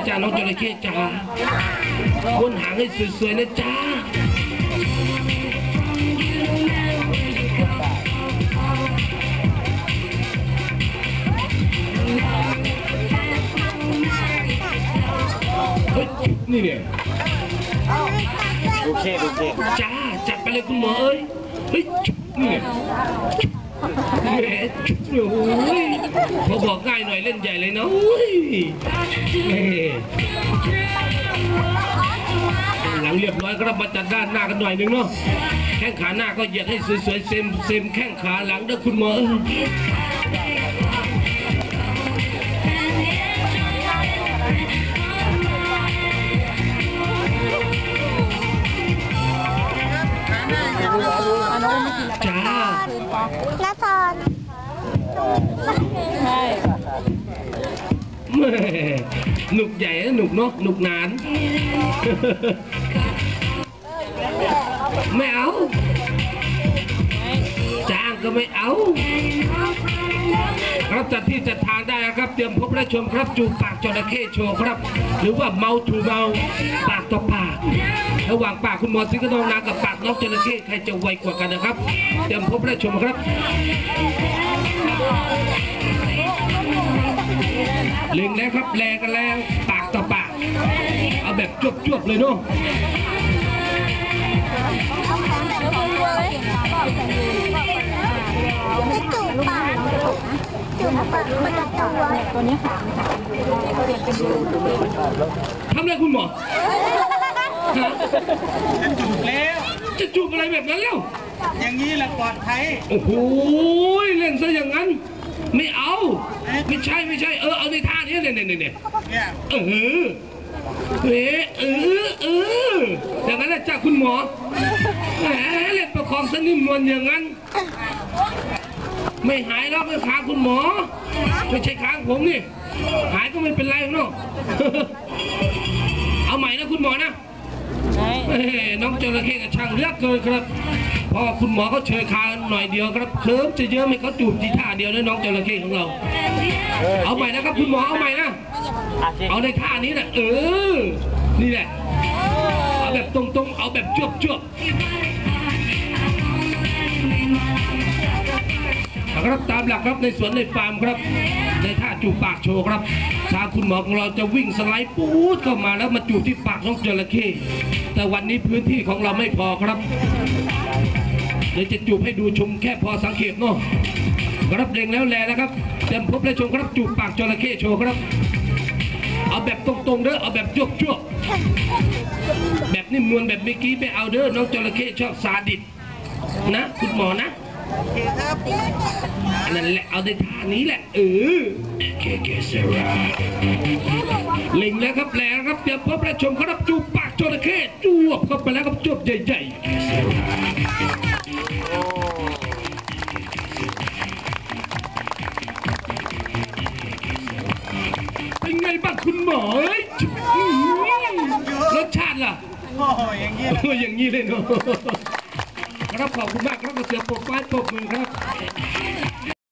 นะจ๊ะน้องจระเข้จ๋าวนหางให้สวยๆนะจ๊ะเฮ้ยนี่เนี่ยดูเคดูเคจ้าจัดไปเลยคุณหมอเอ้ยเฮ้ยนี่เนี่ยแหม โอ้ยพอบอกง่ายหน่อยเล่นใหญ่เลยเนาะโอ้ยแหมหลังเรียบร้อยก็รับมาจัดด้านหน้ากันหน่อยหนึงเนาะแข้งขาหน้าก็เหยียดให้สวยๆเซมเซมแข้งขาหลังด้อคุณหมอ หนุกใหญ่หนุกเนาะหนุกนาน ไม่เอาจ้างก็ไม่เอาครับจัดที่จัดทางได้ครับ เตรียมพบและชมครับ จูปากจระเข้โชว์ครับ หรือว่าเมาถูเมาปากต่อปาก ระหว่างปากคุณหมอสิงห์กระนองนางกับปากน้องจระเข้ใครจะไวกว่ากันนะครับ เตรียมพบและชมครับ เล็งแล้วครับแลกันแล้ว ปากต่อปาก เอาแบบจวบๆเลยเนาะจะจูบปากจูบปากมันจะตัวตัวนี้ค่ะเปลี่ยนเป็นดูทำอะไรคุณหมอฮะจูบแล้ว จะจูบอะไรแบบนั้นแล้ว อย่างนี้แหละปลอดภัย โอ้โห เล่นซะอย่างนั้น ไม่เอา ไม่ใช่ไม่ใช่ เออ เอาในท่านี้ เนี่ยเนี่ยเนี่ยเนี่ยเออเฮ้เออเอออย่างนั้นแหละจ้าคุณหมอแหมเล่นประคองสนิมนวลอย่างนั้น ไม่หายแล้วไม่ค้างคุณหมอ ไม่ใช่ค้างผมนี่ หายก็ไม่เป็นไรเนาะเอาใหม่นะคุณหมอนะใช่เอ้ยน้องจระเข้กับช่างเลือกเกินครับเพอคุณหมอเขาเชยคางหน่อยเดียวครับเคิร์มจะเยอะไหม่เขาจูบทีท่าเดียวนะน้องจระเข้ของเรา เอาใหม่นะครับคุณหมอเอาใหม่นะอาชีเอาในท่านี้นะเออ นี่แหละ เอาแบบตรงๆ เอาแบบจวบจวบครับตามหลักครับในสวนในฟาร์มครับ ในท่าจูบปากโชว์ครับทางคุณหมอของเราจะวิ่งสไลด์ปูดเข้ามาแล้วมาจูบที่ปากน้องจระเข้แต่วันนี้พื้นที่ของเราไม่พอครับ เดี๋ยวจะจูบให้ดูชมแค่พอสังเกตเนาะครับเร่งแล้วแลนะครับ เต็มพบและชมครับจูบปากจระเข้โชว์ครับ เอาแบบตรงๆเด้อเอาแบบจวบจวๆแบบนิ่มนวลแบบเมื่อกี้ไม่เอาเด้อน้องจระเข้ชอบซาดิสนะคุณหมอนะนั่นแหละเอาในท่านี้แหละเออเคเคเซราล็งแล้วครับแรงครับเดี๋ยวพบและชมครับจูบ จระเข้จวบเข้าไปแล้วครับจวบใหญ่ๆเคเซราเป็นไงบ้างคุณหมอเอ้ยอื้อหือรสชาติล่ะ โอ้โหอย่างนี้แหละเอออย่างนี้เลยเนาะครับขอบคุณมากครับเสือปกไม้ปกมือครับ